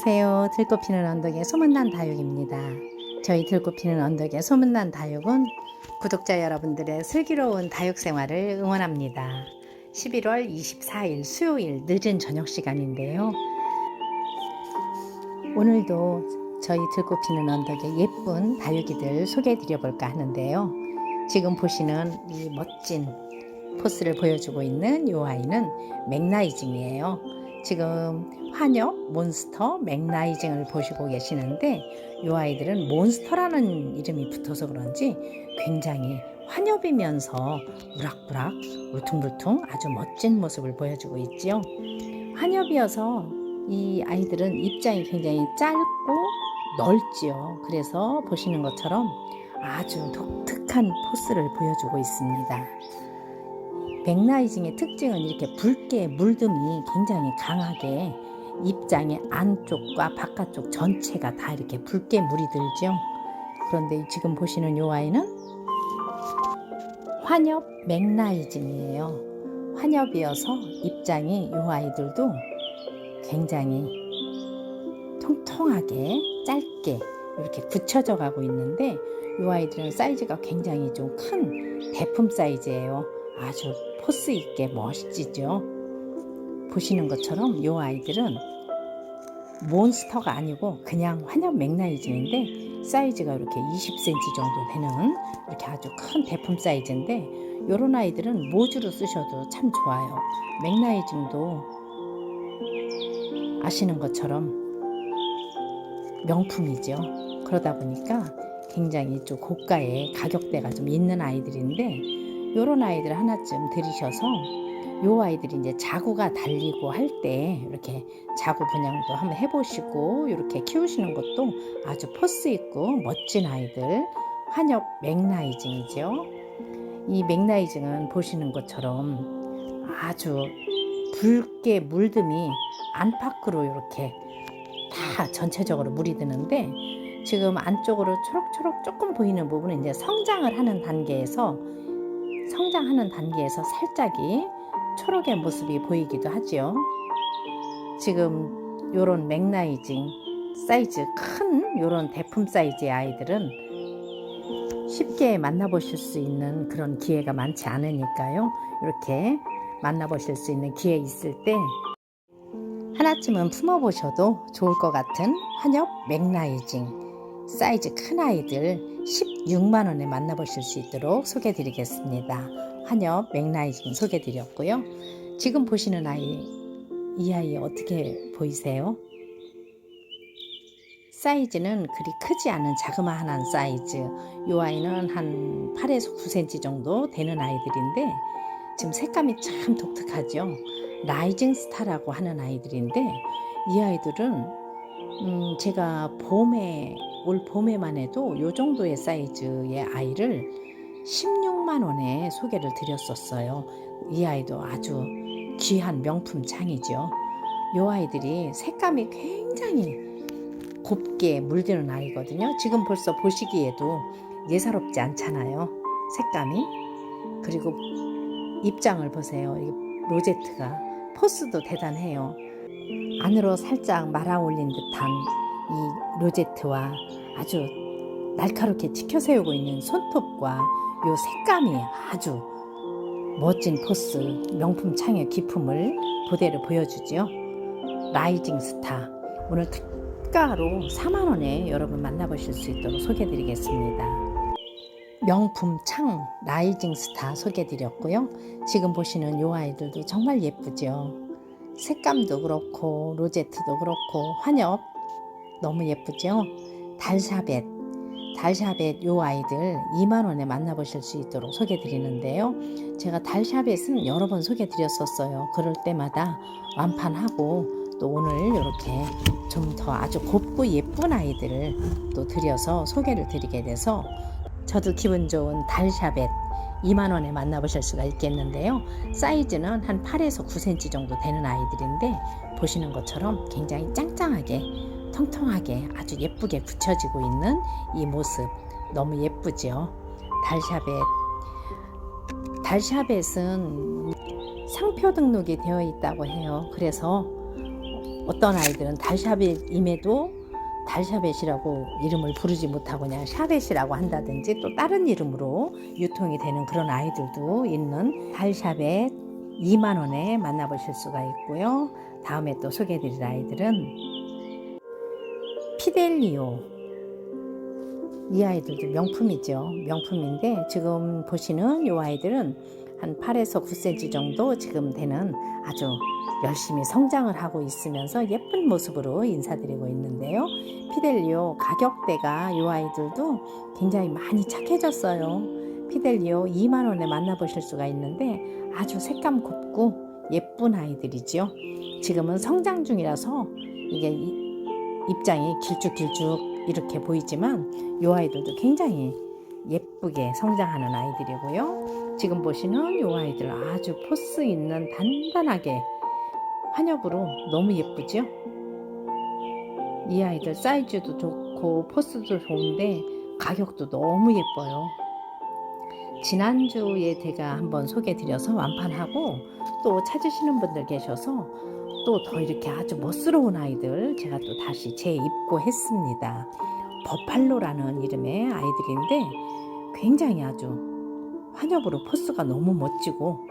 안녕하세요. 들꽃 피는 언덕의 소문난 다육입니다. 저희 들꽃 피는 언덕의 소문난 다육은 구독자 여러분들의 슬기로운 다육 생활을 응원합니다. 11월 24일 수요일 늦은 저녁 시간인데요. 오늘도 저희 들꽃 피는 언덕의 예쁜 다육이들 소개해 드려 볼까 하는데요. 지금 보시는 이 멋진 포스를 보여주고 있는 이 아이는 맥나이징이에요. 지금 환엽, 몬스터, 맥라이징을 보시고 계시는데 이 아이들은 몬스터라는 이름이 붙어서 그런지 굉장히 환엽이면서 우락부락 울퉁불퉁 아주 멋진 모습을 보여주고 있지요. 환엽이어서 이 아이들은 입장이 굉장히 짧고 넓지요. 그래서 보시는 것처럼 아주 독특한 포스를 보여주고 있습니다. 맥라이징의 특징은 이렇게 붉게 물듬이 굉장히 강하게 입장의 안쪽과 바깥쪽 전체가 다 이렇게 붉게 물이 들죠. 그런데 지금 보시는 이 아이는 환엽 맥라이징이에요. 환엽이어서 입장이 이 아이들도 굉장히 통통하게 짧게 이렇게 굳혀져 가고 있는데 이 아이들은 사이즈가 굉장히 좀 큰 대품 사이즈예요. 아주 포스 있게 멋지죠. 보시는 것처럼 이 아이들은 몬스터가 아니고 그냥 환엽 맥라이징인데 사이즈가 이렇게 20cm 정도 되는 이렇게 아주 큰 대품 사이즈인데 이런 아이들은 모주로 쓰셔도 참 좋아요. 맥라이징도 아시는 것처럼 명품이죠. 그러다 보니까 굉장히 좀 고가의 가격대가 좀 있는 아이들인데 요런 아이들 하나쯤 들이셔서 요 아이들이 이제 자구가 달리고 할 때 이렇게 자구 분양도 한번 해보시고 이렇게 키우시는 것도 아주 포스 있고 멋진 아이들 환엽 맥라이징이죠. 이 맥라이징은 보시는 것처럼 아주 붉게 물듬이 안팎으로 이렇게 다 전체적으로 물이 드는데 지금 안쪽으로 초록초록 조금 보이는 부분은 이제 성장을 하는 단계에서 성장하는 단계에서 살짝이 초록의 모습이 보이기도 하지요. 지금 요런 맥라이징 사이즈 큰 요런 대품 사이즈의 아이들은 쉽게 만나보실 수 있는 그런 기회가 많지 않으니까요. 이렇게 만나보실 수 있는 기회 있을 때 하나쯤은 품어보셔도 좋을 것 같은 환엽 맥라이징 사이즈 큰 아이들 16만원에 만나보실 수 있도록 소개해 드리겠습니다. 환엽 맥라이징 소개해 드렸고요. 지금 보시는 아이, 이 아이 어떻게 보이세요? 사이즈는 그리 크지 않은 자그마한 사이즈. 이 아이는 한 8에서 9cm 정도 되는 아이들인데 지금 색감이 참 독특하죠. 라이징 스타라고 하는 아이들인데 이 아이들은 음 제가 봄에 올 봄에만 해도 이 정도의 사이즈의 아이를 16만 원에 소개를 드렸었어요. 이 아이도 아주 귀한 명품 창이죠. 이 아이들이 색감이 굉장히 곱게 물드는 아이거든요. 지금 벌써 보시기에도 예사롭지 않잖아요. 색감이. 그리고 입장을 보세요. 로제트가 포스도 대단해요. 안으로 살짝 말아 올린 듯한 이 로제트와 아주 날카롭게 치켜 세우고 있는 손톱과 요 색감이 아주 멋진 포스, 명품 창의 기품을 그대로 보여주죠. 라이징 스타. 오늘 특가로 4만원에 여러분 만나보실 수 있도록 소개해드리겠습니다. 명품 창 라이징 스타 소개해드렸고요. 지금 보시는 요 아이들도 정말 예쁘죠. 색감도 그렇고 로제트도 그렇고 환엽 너무 예쁘죠? 달샤벳. 달샤벳 요 아이들 2만원에 만나보실 수 있도록 소개 드리는데요. 제가 달샤벳은 여러 번 소개 드렸었어요. 그럴 때마다 완판하고 또 오늘 이렇게 좀 더 아주 곱고 예쁜 아이들을 또 드려서 소개를 드리게 돼서 저도 기분 좋은 달샤벳 2만원에 만나보실 수가 있겠는데요. 사이즈는 한 8에서 9cm 정도 되는 아이들인데 보시는 것처럼 굉장히 짱짱하게 통통하게 아주 예쁘게 굳혀지고 있는 이 모습 너무 예쁘죠. 달샤벳. 달샤벳은 상표 등록이 되어 있다고 해요. 그래서 어떤 아이들은 달샤벳임에도 달샤벳이라고 이름을 부르지 못하고 그냥 샤벳이라고 한다든지 또 다른 이름으로 유통이 되는 그런 아이들도 있는 달샤벳 2만 원에 만나보실 수가 있고요. 다음에 또 소개해드릴 아이들은 피델리오 이 아이들도 명품이죠. 명품인데 지금 보시는 이 아이들은 한 8에서 9cm 정도 지금 되는 아주 열심히 성장을 하고 있으면서 예쁜 모습으로 인사드리고 있는데요. 피델리오 가격대가 이 아이들도 굉장히 많이 착해졌어요. 피델리오 2만 원에 만나보실 수가 있는데 아주 색감 곱고 예쁜 아이들이죠. 지금은 성장 중이라서 이게 이- 입장이 길쭉길쭉 이렇게 보이지만 이 아이들도 굉장히 예쁘게 성장하는 아이들이고요. 지금 보시는 이 아이들 아주 포스 있는 단단하게 한엽으로 너무 예쁘죠? 이 아이들 사이즈도 좋고 포스도 좋은데 가격도 너무 예뻐요. 지난주에 제가 한번 소개드려서 완판하고 또 찾으시는 분들 계셔서 또 더 이렇게 아주 멋스러운 아이들 제가 또 다시 재입고했습니다. 버팔로라는 이름의 아이들인데 굉장히 아주 환엽으로 포스가 너무 멋지고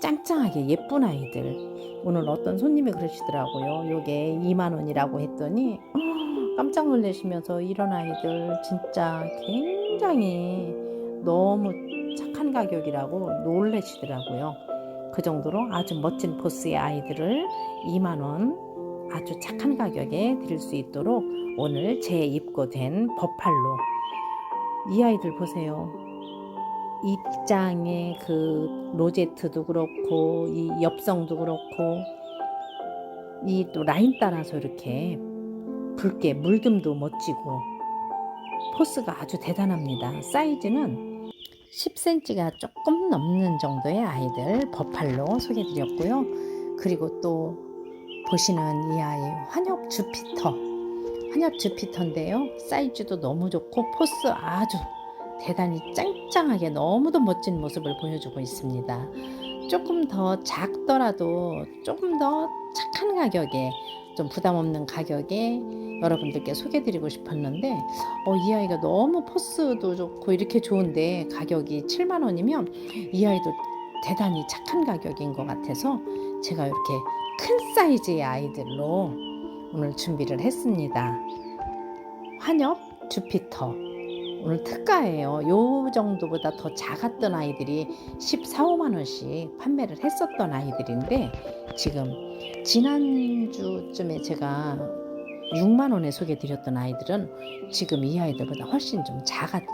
짱짱하게 예쁜 아이들. 오늘 어떤 손님이 그러시더라고요. 요게 2만 원이라고 했더니 어, 깜짝 놀라시면서 이런 아이들 진짜 굉장히 너무 착한 가격이라고 놀라시더라고요. 그 정도로 아주 멋진 포스의 아이들을 2만 원 아주 착한 가격에 드릴 수 있도록 오늘 재입고된 버팔로 이 아이들 보세요. 입장의 그 로제트도 그렇고 이 엽성도 그렇고 이 또 라인 따라서 이렇게 붉게 물듬도 멋지고 포스가 아주 대단합니다. 사이즈는 10cm가 조금 넘는 정도의 아이들 버팔로 소개드렸고요. 그리고 또 보시는 이 아이 환엽 주피터 환엽 주피터인데요. 사이즈도 너무 좋고 포스 아주 대단히 짱짱하게 너무도 멋진 모습을 보여주고 있습니다. 조금 더 작더라도 조금 더 착한 가격에 좀 부담 없는 가격에 여러분들께 소개드리고 싶었는데 어, 이 아이가 너무 포스도 좋고 이렇게 좋은데 가격이 7만 원이면 이 아이도 대단히 착한 가격인 것 같아서 제가 이렇게 큰 사이즈의 아이들로 오늘 준비를 했습니다. 환엽 주피터 오늘 특가예요. 요 정도보다 더 작았던 아이들이 14, 5만 원씩 판매를 했었던 아이들인데 지금 지난주쯤에 제가 6만 원에 소개드렸던 아이들은 지금 이 아이들보다 훨씬 좀 작았죠.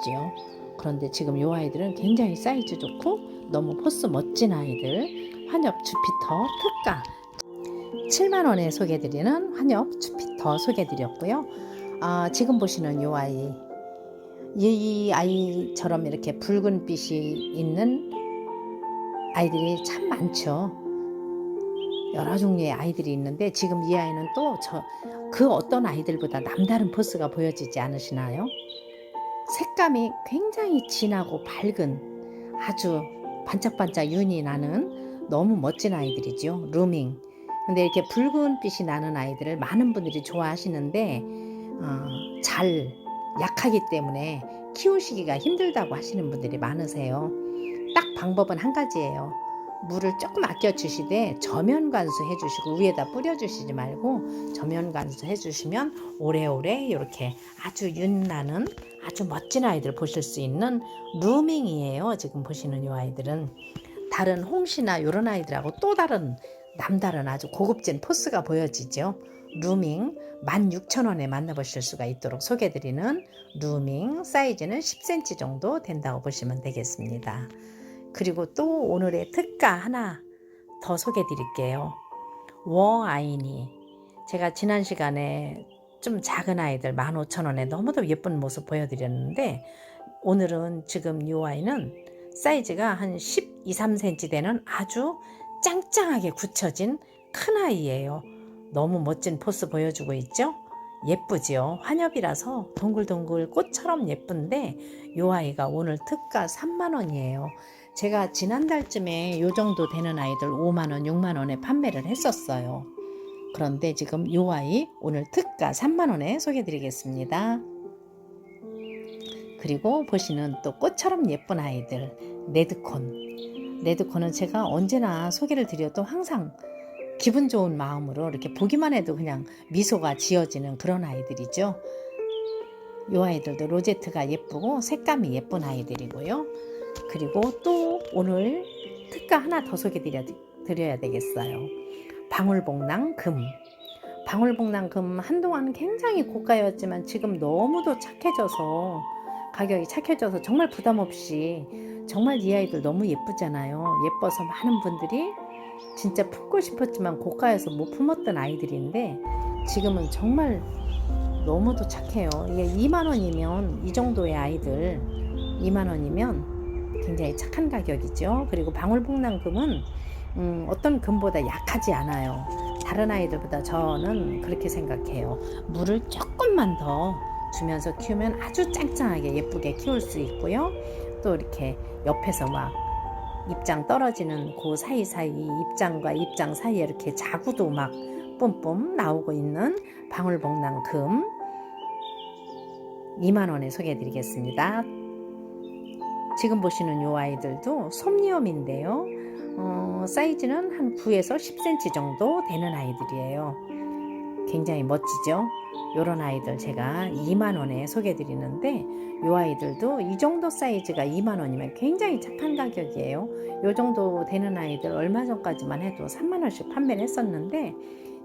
그런데 지금 이 아이들은 굉장히 사이즈 좋고 너무 포스 멋진 아이들 환엽 주피터 특가 7만 원에 소개드리는 환엽 주피터 소개드렸고요. 아, 지금 보시는 이 아이 이 아이처럼 이렇게 붉은 빛이 있는 아이들이 참 많죠. 여러 종류의 아이들이 있는데 지금 이 아이는 또 저 그 어떤 아이들보다 남다른 포스가 보여지지 않으시나요? 색감이 굉장히 진하고 밝은 아주 반짝반짝 윤이 나는 너무 멋진 아이들이죠. 루밍. 근데 이렇게 붉은 빛이 나는 아이들을 많은 분들이 좋아하시는데 어, 잘 약하기 때문에 키우시기가 힘들다고 하시는 분들이 많으세요. 딱 방법은 한 가지예요. 물을 조금 아껴 주시되 저면 관수 해 주시고 위에다 뿌려 주시지 말고 저면 관수 해 주시면 오래오래 이렇게 아주 윤나는 아주 멋진 아이들 보실 수 있는 루밍이에요. 지금 보시는 이 아이들은 다른 홍시나 이런 아이들하고 또 다른 남다른 아주 고급진 포스가 보여지죠. 루밍 16,000원에 만나보실 수가 있도록 소개드리는 루밍 사이즈는 10cm 정도 된다고 보시면 되겠습니다. 그리고 또 오늘의 특가 하나 더 소개드릴게요. 워아이니 제가 지난 시간에 좀 작은 아이들 15,000원에 너무도 예쁜 모습 보여드렸는데 오늘은 지금 이 아이는 사이즈가 한 12, 3cm 되는 아주 짱짱하게 굳혀진 큰 아이예요. 너무 멋진 포스 보여주고 있죠? 예쁘지요? 환엽이라서 동글동글 꽃처럼 예쁜데 이 아이가 오늘 특가 3만 원이에요. 제가 지난달쯤에 요 정도 되는 아이들 5만 원, 6만 원에 판매를 했었어요. 그런데 지금 요 아이 오늘 특가 3만 원에 소개해드리겠습니다. 그리고 보시는 또 꽃처럼 예쁜 아이들 레드콘 레드콘은 제가 언제나 소개를 드려도 항상 기분 좋은 마음으로 이렇게 보기만 해도 그냥 미소가 지어지는 그런 아이들이죠. 이 아이들도 로제트가 예쁘고 색감이 예쁜 아이들이고요. 그리고 또 오늘 특가 하나 더 소개드려 드려야 되겠어요. 방울복랑 금. 방울복랑 금 한동안 굉장히 고가였지만 지금 너무도 착해져서 가격이 착해져서 정말 부담 없이 정말 이 아이들 너무 예쁘잖아요. 예뻐서 많은 분들이 진짜 품고 싶었지만 고가에서 못 품었던 아이들인데 지금은 정말 너무도 착해요. 이게 2만 원이면 이 정도의 아이들 2만 원이면 굉장히 착한 가격이죠. 그리고 방울복랑금은 음, 어떤 금보다 약하지 않아요. 다른 아이들보다 저는 그렇게 생각해요. 물을 조금만 더 주면서 키우면 아주 짱짱하게 예쁘게 키울 수 있고요. 또 이렇게 옆에서 막 입장 떨어지는 그 사이사이 입장과 입장 사이에 이렇게 자구도 막 뿜뿜 나오고 있는 방울복랑 금 2만원에 소개해 드리겠습니다. 지금 보시는 요 아이들도 솜니엄인데요. 어, 사이즈는 한 9에서 10cm 정도 되는 아이들이에요. 굉장히 멋지죠? 요런 아이들 제가 2만원에 소개해드리는데 요 아이들도 이 정도 사이즈가 2만원이면 굉장히 착한 가격이에요. 요 정도 되는 아이들 얼마 전까지만 해도 3만원씩 판매를 했었는데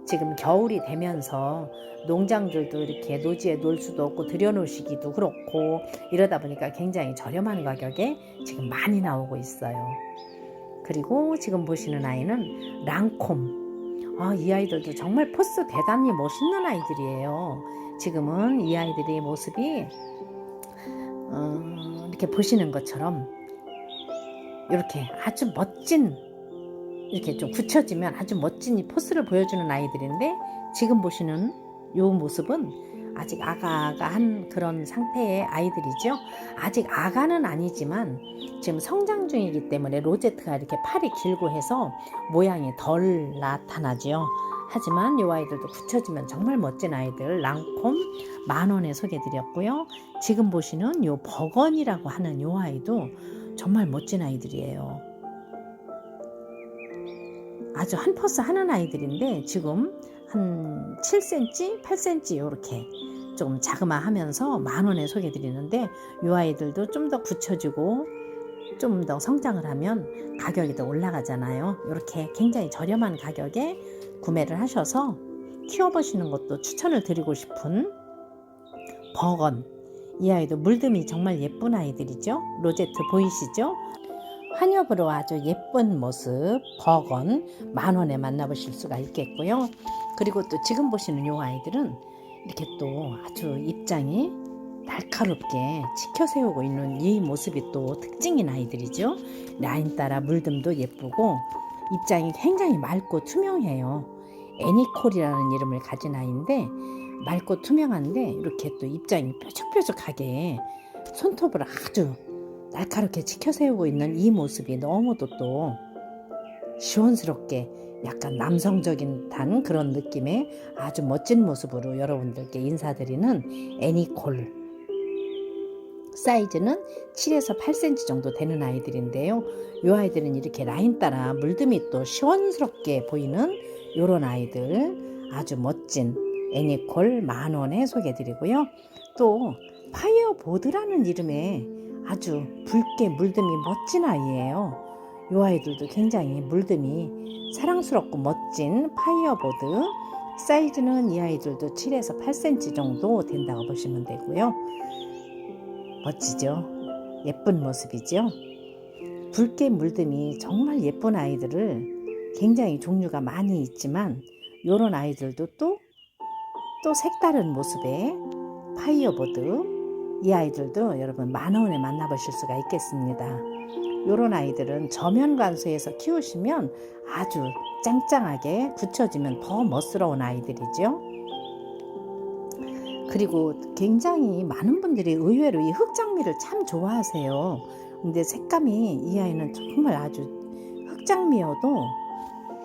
지금 겨울이 되면서 농장들도 이렇게 노지에 놓을 수도 없고 들여놓으시기도 그렇고 이러다 보니까 굉장히 저렴한 가격에 지금 많이 나오고 있어요. 그리고 지금 보시는 아이는 랑콤. 아, 이 아이들도 정말 포스 대단히 멋있는 아이들이에요. 지금은 이 아이들의 모습이 어, 이렇게 보시는 것처럼 이렇게 아주 멋진 이렇게 좀 굳혀지면 아주 멋진 이 포스를 보여주는 아이들인데 지금 보시는 이 모습은 아직 아가아가한 그런 상태의 아이들이죠. 아직 아가는 아니지만 지금 성장 중이기 때문에 로제트가 이렇게 팔이 길고 해서 모양이 덜 나타나죠. 하지만 이 아이들도 굳혀지면 정말 멋진 아이들 랑콤 만 원에 소개드렸고요. 지금 보시는 이 버건이라고 하는 이 아이도 정말 멋진 아이들이에요. 아주 한 퍼스 하는 아이들인데 지금 한 7cm, 8cm 이렇게 좀 자그마하면서 만 원에 소개드리는데 이 아이들도 좀 더 굳혀지고 좀 더 성장을 하면 가격이 더 올라가잖아요. 이렇게 굉장히 저렴한 가격에 구매를 하셔서 키워보시는 것도 추천을 드리고 싶은 버건 이 아이도 물듬이 정말 예쁜 아이들이죠. 로제트 보이시죠? 환엽으로 아주 예쁜 모습 버건 만 원에 만나보실 수가 있겠고요. 그리고 또 지금 보시는 이 아이들은 이렇게 또 아주 입장이 날카롭게 치켜 세우고 있는 이 모습이 또 특징인 아이들이죠. 라인 따라 물듬도 예쁘고 입장이 굉장히 맑고 투명해요. 애니콜이라는 이름을 가진 아이인데 맑고 투명한데 이렇게 또 입장이 뾰족뾰족하게 손톱을 아주 날카롭게 치켜 세우고 있는 이 모습이 너무도 또 시원스럽게 약간 남성적인 단 그런 느낌의 아주 멋진 모습으로 여러분들께 인사드리는 애니콜 사이즈는 7에서 8cm 정도 되는 아이들인데요. 이 아이들은 이렇게 라인 따라 물듬이 또 시원스럽게 보이는 이런 아이들 아주 멋진 애니콜 만원에 소개해드리고요. 또 파이어보드라는 이름의 아주 붉게 물듬이 멋진 아이예요. 이 아이들도 굉장히 물듬이 사랑스럽고 멋진 파이어보드 사이즈는 이 아이들도 7에서 8cm 정도 된다고 보시면 되고요. 멋지죠? 예쁜 모습이죠? 붉게 물듬이 정말 예쁜 아이들을 굉장히 종류가 많이 있지만 이런 아이들도 또, 또 색다른 모습의 파이어보드 이 아이들도 여러분 만 원에 만나보실 수가 있겠습니다. 이런 아이들은 저면 관수에서 키우시면 아주 짱짱하게 굳혀지면 더 멋스러운 아이들이죠. 그리고 굉장히 많은 분들이 의외로 이 흑장미를 참 좋아하세요. 근데 색감이 이 아이는 정말 아주 흑장미여도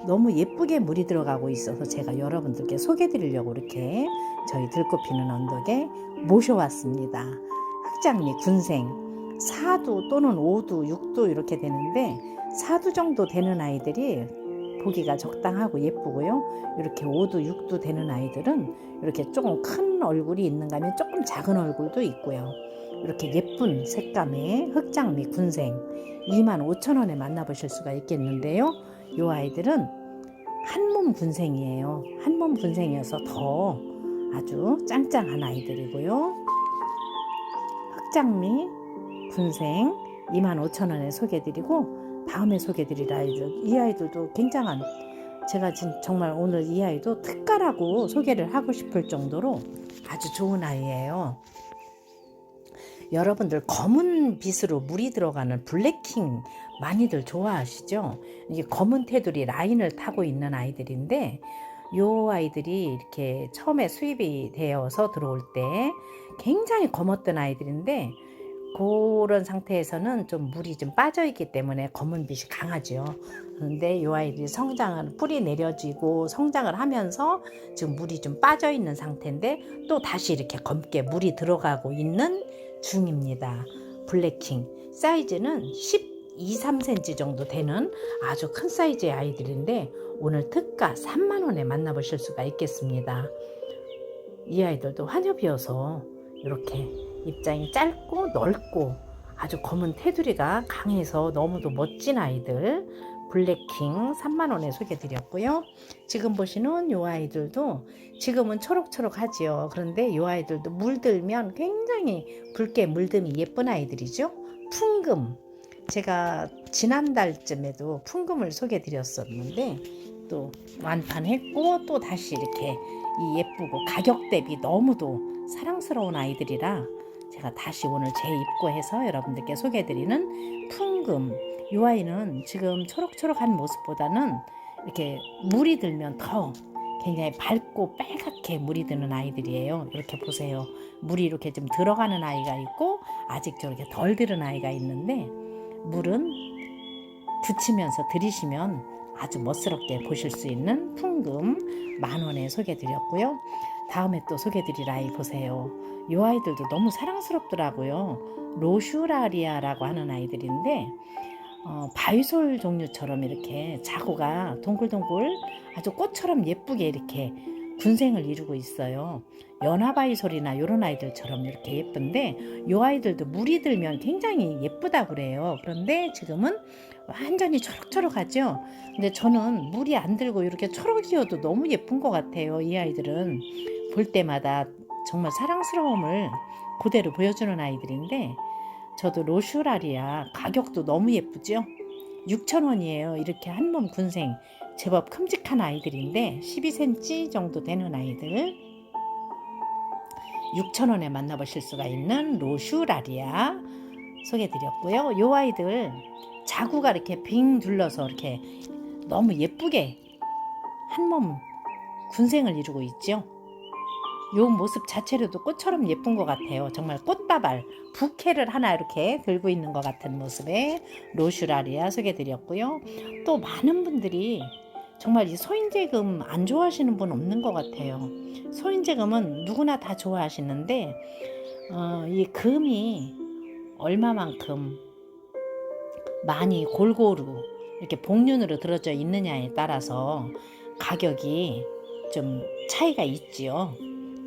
너무 예쁘게 물이 들어가고 있어서 제가 여러분들께 소개해 드리려고 이렇게 저희 들꽃 피는 언덕에 모셔왔습니다. 흑장미 군생 4두 또는 5두, 6두 이렇게 되는데 4두 정도 되는 아이들이 보기가 적당하고 예쁘고요. 이렇게 5두, 6두 되는 아이들은 이렇게 조금 큰 얼굴이 있는가 하면 조금 작은 얼굴도 있고요. 이렇게 예쁜 색감의 흑장미 군생 25,000원에 만나보실 수가 있겠는데요. 이 아이들은 한몸 군생이에요. 한몸 군생이어서 더 아주 짱짱한 아이들이고요. 흑장미 군생 25,000원에 소개드리고 다음에 소개드릴 아이들 이 아이들도 굉장한 제가 진, 정말 오늘 이 아이도 특가라고 소개를 하고 싶을 정도로 아주 좋은 아이예요. 여러분들 검은 빛으로 물이 들어가는 블랙킹 많이들 좋아하시죠? 이게 검은 테두리 라인을 타고 있는 아이들인데 요 아이들이 이렇게 처음에 수입이 되어서 들어올 때 굉장히 검었던 아이들인데 그런 상태에서는 좀 물이 좀 빠져 있기 때문에 검은 빛이 강하죠. 그런데 이 아이들이 성장을 뿌리 내려지고 성장을 하면서 지금 물이 좀 빠져 있는 상태인데 또 다시 이렇게 검게 물이 들어가고 있는 중입니다. 블랙킹 사이즈는 12, 3cm 정도 되는 아주 큰 사이즈의 아이들인데 오늘 특가 3만 원에 만나보실 수가 있겠습니다. 이 아이들도 환엽이어서 이렇게 입장이 짧고 넓고 아주 검은 테두리가 강해서 너무도 멋진 아이들 블랙킹 3만원에 소개드렸고요. 지금 보시는 이 아이들도 지금은 초록초록하지요. 그런데 이 아이들도 물들면 굉장히 붉게 물듬이 예쁜 아이들이죠. 풍금. 제가 지난달쯤에도 풍금을 소개드렸었는데 또 완판했고 또 다시 이렇게 이 예쁘고 가격 대비 너무도 사랑스러운 아이들이라 제가 다시 오늘 재입고해서 여러분들께 소개해드리는 풍금 이 아이는 지금 초록초록한 모습보다는 이렇게 물이 들면 더 굉장히 밝고 빨갛게 물이 드는 아이들이에요. 이렇게 보세요. 물이 이렇게 좀 들어가는 아이가 있고 아직 저렇게 덜 들은 아이가 있는데 물은 붙이면서 들이시면 아주 멋스럽게 보실 수 있는 풍금 만 원에 소개드렸고요. 다음에 또 소개드릴 아이 보세요. 이 아이들도 너무 사랑스럽더라고요. 로슈라리아라고 하는 아이들인데 어, 바이솔 종류처럼 이렇게 자구가 동글동글 아주 꽃처럼 예쁘게 이렇게 군생을 이루고 있어요. 연화바이솔이나 이런 아이들처럼 이렇게 예쁜데 이 아이들도 물이 들면 굉장히 예쁘다 그래요. 그런데 지금은 완전히 초록초록하죠. 근데 저는 물이 안 들고 이렇게 초록이어도 너무 예쁜 것 같아요. 이 아이들은 볼 때마다 정말 사랑스러움을 그대로 보여주는 아이들인데 저도 로슈라리아 가격도 너무 예쁘죠? 6,000원이에요. 이렇게 한 몸 군생 제법 큼직한 아이들인데 12cm 정도 되는 아이들 6,000원에 만나보실 수가 있는 로슈라리아 소개드렸고요. 이 아이들 자구가 이렇게 빙 둘러서 이렇게 너무 예쁘게 한 몸 군생을 이루고 있죠. 요 모습 자체로도 꽃처럼 예쁜 것 같아요. 정말 꽃다발, 부케를 하나 이렇게 들고 있는 것 같은 모습의 로슈라리아 소개드렸고요. 또 많은 분들이 정말 이 소인제금 안 좋아하시는 분 없는 것 같아요. 소인제금은 누구나 다 좋아하시는데 어, 이 금이 얼마만큼 많이 골고루 이렇게 복륜으로 들어져 있느냐에 따라서 가격이 좀 차이가 있지요.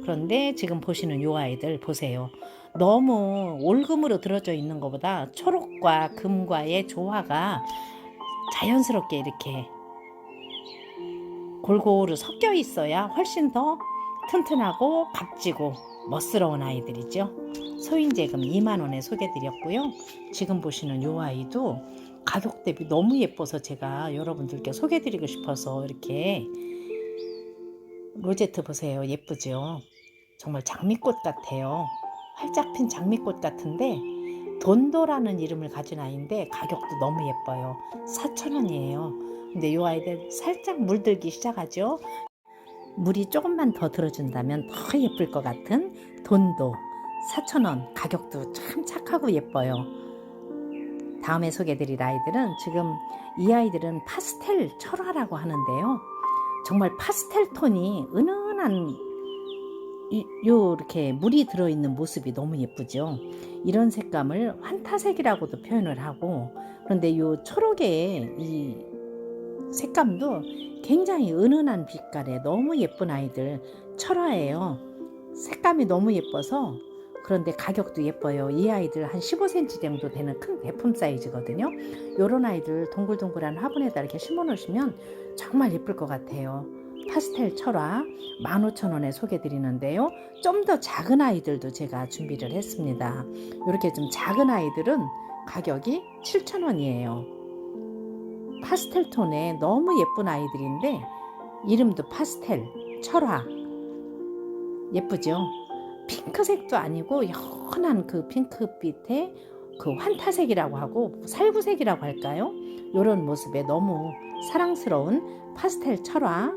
그런데 지금 보시는 요 아이들 보세요. 너무 올금으로 들어져 있는 것보다 초록과 금과의 조화가 자연스럽게 이렇게 골고루 섞여 있어야 훨씬 더 튼튼하고 값지고 멋스러운 아이들이죠. 소인제금 2만원에 소개드렸고요. 지금 보시는 요 아이도 가격 대비 너무 예뻐서 제가 여러분들께 소개드리고 싶어서 이렇게 로제트 보세요. 예쁘죠? 정말 장미꽃 같아요. 활짝 핀 장미꽃 같은데 돈도라는 이름을 가진 아이인데 가격도 너무 예뻐요. 4,000원이에요. 근데 이 아이들 살짝 물들기 시작하죠. 물이 조금만 더 들어준다면 더 예쁠 것 같은 돈도 4,000원 가격도 참 착하고 예뻐요. 다음에 소개드릴 아이들은 지금 이 아이들은 파스텔 철화라고 하는데요. 정말 파스텔 톤이 은은한 이, 요 이렇게 물이 들어있는 모습이 너무 예쁘죠. 이런 색감을 환타색이라고도 표현을 하고 그런데 요 초록의 이 색감도 굉장히 은은한 빛깔에 너무 예쁜 아이들 철화예요. 색감이 너무 예뻐서 그런데 가격도 예뻐요. 이 아이들 한 15cm 정도 되는 큰 대품 사이즈거든요. 요런 아이들 동글동글한 화분에다 이렇게 심어 놓으시면 정말 예쁠 것 같아요. 파스텔 철화 15,000원에 소개 드리는데요. 좀 더 작은 아이들도 제가 준비를 했습니다. 이렇게 좀 작은 아이들은 가격이 7,000원이에요. 파스텔 톤에 너무 예쁜 아이들인데 이름도 파스텔 철화 예쁘죠? 핑크색도 아니고 연한 그 핑크빛에 그 환타색이라고 하고 살구색이라고 할까요? 이런 모습에 너무 사랑스러운 파스텔 철화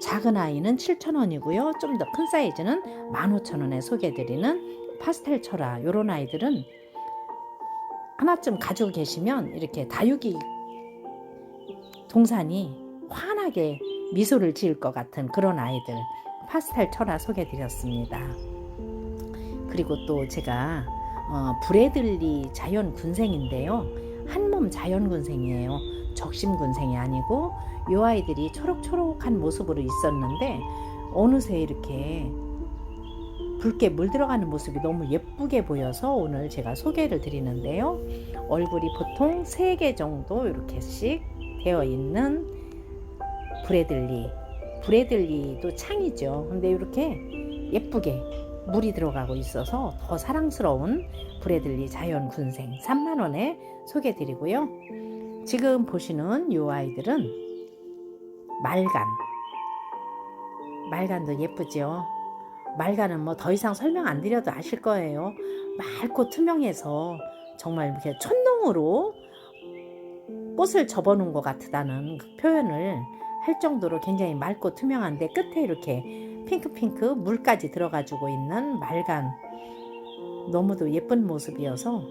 작은 아이는 7,000원이고요. 좀 더 큰 사이즈는 15,000원에 소개해드리는 파스텔 철화 이런 아이들은 하나쯤 가지고 계시면 이렇게 다육이 동산이 환하게 미소를 지을 것 같은 그런 아이들 파스텔 철화 소개해드렸습니다. 그리고 또 제가 어, 브래들리 자연 군생인데요. 한몸 자연 군생이에요. 적심 군생이 아니고 이 아이들이 초록초록한 모습으로 있었는데 어느새 이렇게 붉게 물 들어가는 모습이 너무 예쁘게 보여서 오늘 제가 소개를 드리는데요. 얼굴이 보통 3개 정도 이렇게씩 되어 있는 브래들리. 브래들리도 창이죠. 근데 이렇게 예쁘게 물이 들어가고 있어서 더 사랑스러운 브래들리 자연 군생 3만 원에 소개해 드리고요. 지금 보시는 이 아이들은 말간. 말간도 예쁘죠. 말간은 뭐 더 이상 설명 안 드려도 아실 거예요. 맑고 투명해서 정말 이렇게 촌농으로 꽃을 접어놓은 것 같다는 그 표현을 할 정도로 굉장히 맑고 투명한데 끝에 이렇게 핑크핑크 물까지 들어가지고 있는 말간 너무도 예쁜 모습이어서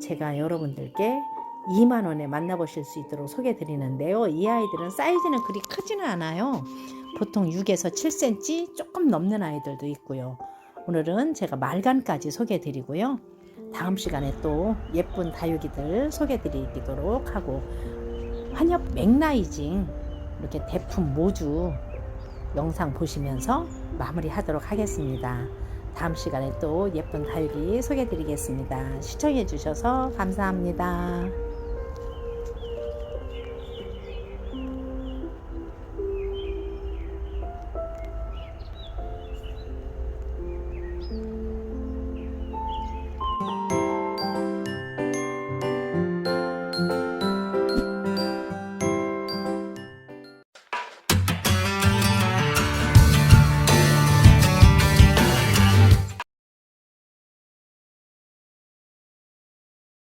제가 여러분들께 2만 원에 만나보실 수 있도록 소개해 드리는데요. 이 아이들은 사이즈는 그리 크지는 않아요. 보통 6에서 7cm 조금 넘는 아이들도 있고요. 오늘은 제가 말간까지 소개해 드리고요. 다음 시간에 또 예쁜 다육이들 소개해 드리도록 하고 환엽 맥라이징 이렇게 대품 모주 영상 보시면서 마무리하도록 하겠습니다. 다음 시간에 또 예쁜 다육이 소개해 드리겠습니다. 시청해 주셔서 감사합니다.